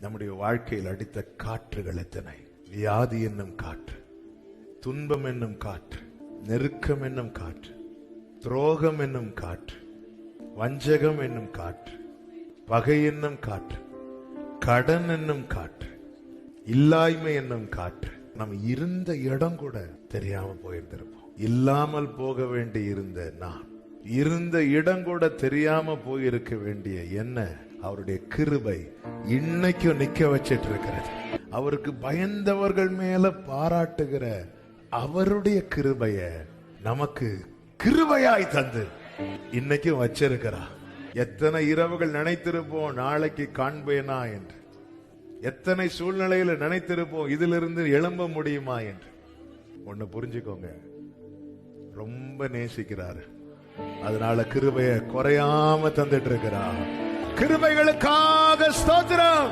நம்முடைய வாழ்க்கையில் அடித்த காற்றுகள் எத்தனை? வியாதி என்னும் காற்று துன்பம் என்னும் காற்று நெருக்கம் என்னும் காற்று துரோகம் என்னும் காற்று வஞ்சகம் என்னும் காற்று பகை என்னும் காற்று கடன் என்னும் காற்று இல்லாய்மை என்னும் காற்று. நம்ம இருந்த இடம் கூட தெரியாம போயிருந்திருப்போம். இல்லாமல் போக வேண்டி இருந்த நான் இருந்த இடம் கூட தெரியாம போயிருக்க வேண்டிய என்ன? அவருடைய கிருபை இன்னைக்கும் நிக்க வச்சிட்டு இருக்கிறது அவருக்கு பயந்தவர்கள் மேல பாராட்டுகிற அவருடைய கிருபைய நமக்கு கிருபையாய் தந்து இன்னைக்கும் வச்சிருக்கிறா. எத்தனை இரவுகள் நினைத்திருப்போம் நாளைக்கு காண்பேனா என்று. எத்தனை சூழ்நிலையில நினைத்திருப்போம் இதிலிருந்து எழும்ப முடியுமா என்று. ஒண்ணு புரிஞ்சுக்கோங்க. ரொம்ப நேசிக்கிறாரு. அதனால கிருபைய குறையாம தந்துட்டு இருக்கிறார் கிருபைகளுக்காக ஸ்தோத்திரம்.